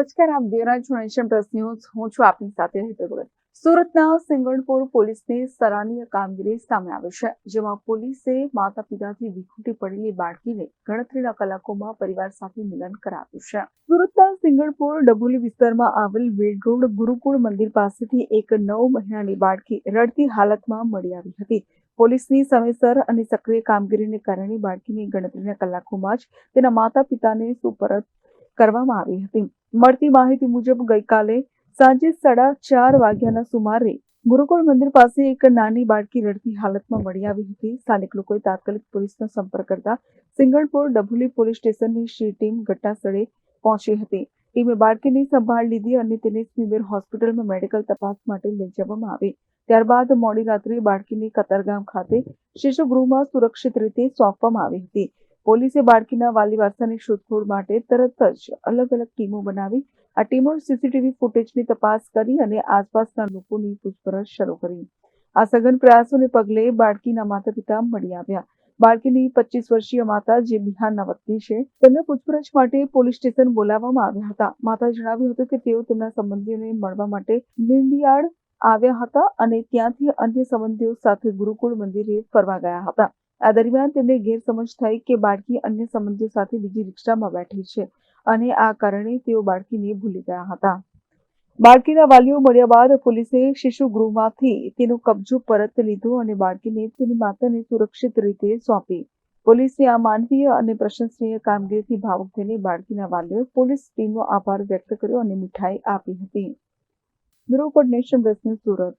નમસ્કાર, આપ Devraj nation plus news. હું છું આપની સાથે હેતલ ભગત. સુરતના સિંગણપુર પોલીસની સરાહનીય કામગીરી સામે આવી છે, જેમાં પોલીસે માતા પિતાથી વિખૂટી પડેલી બાળકીને ગણતરીના કલાકોમાં પરિવાર સાથે મિલન કરાવ્યું છે. સુરતના સિંગણપુર ડભોલી વિસ્તારમાં આવેલ વેડ રોડ ગુરુકુળ મંદિર પાસેથી એક નવ મહિનાની બાળકી રડતી હાલતમાં મળી આવી હતી. પોલીસની સમયસર અને સક્રિય કામગીરીને કારણે બાળકીની ગણતરીના કલાકોમાં જ તેના માતા પિતાને સુપરત કરવામાં આવી હતી. મળતી માહિતી મુજબ ગઈકાલે સાંજે સાડા ચાર વાગ્યાના સુમારે ગુરુકુળ મંદિર પાસે એક નાની બાળકી રડતી હાલતમાં મળી આવી હતી. સ્થાનિક લોકોએ તાત્કાલિક પોલીસનો સંપર્ક કરતા સિંગણપુર ડભોલી પોલીસ સ્ટેશનની શી ટીમ ઘટનાસ્થળે પહોંચી હતી. ટીમે બાળકીની સંભાળ લીધી અને તેને સ્મીમેર હોસ્પિટલમાં મેડિકલ તપાસ માટે લઈ જવામાં આવી. ત્યારબાદ મોડી રાત્રે બાળકીને કતારગામ ખાતે શિશુગૃહમાં સુરક્ષિત રીતે સોંપવામાં આવી હતી. પોલીસે બાળકીના વાલી વારસાની શોધખોળ માટે તરત જ અલગ અલગ ટીમો બનાવી, આ ટીમો સીસીટીવી ફૂટેજની તપાસ કરી અને આસપાસના લોકોની પૂછપરછ શરૂ કરી. આ સઘન પ્રયાસોને પગલે બાળકીના માતા પિતા મળી આવ્યા. બાળકીની પચીસ વર્ષીય માતા, જે બિહારના વતની છે, તેમને પૂછપરછ માટે પોલીસ સ્ટેશન બોલાવવામાં આવ્યા હતા. માતાએ જણાવ્યું હતું કે તેઓ તેમના સંબંધીઓને મળવા માટે નિંદિયાળ આવ્યા હતા અને ત્યાંથી અન્ય સંબંધીઓ સાથે ગુરુકુળ મંદિરે ફરવા ગયા હતા. આ દરમિયાન તેમને ગેરસમજ થઈ કે બાળકી અન્ય સંબંધીઓ સાથે બીજી રિક્ષામાં બેઠી છે અને આ કારણે તેઓ બાળકીને ભૂલી ગયા હતા. બાળકીના વાલીઓ મળ્યા બાદ પોલીસે શિશુ ગૃહમાંથી તેનો કબજો પરત લીધો અને બાળકીને તેની માતાને સુરક્ષિત રીતે સોંપી. પોલીસે આ માનવીય અને પ્રશંસનીય કામગીરીથી ભાવુક થઈને બાળકીના વાલીઓએ પોલીસ ટીમનો આભાર વ્યક્ત કર્યો અને મીઠાઈ આપી હતી. નેશન સુરત.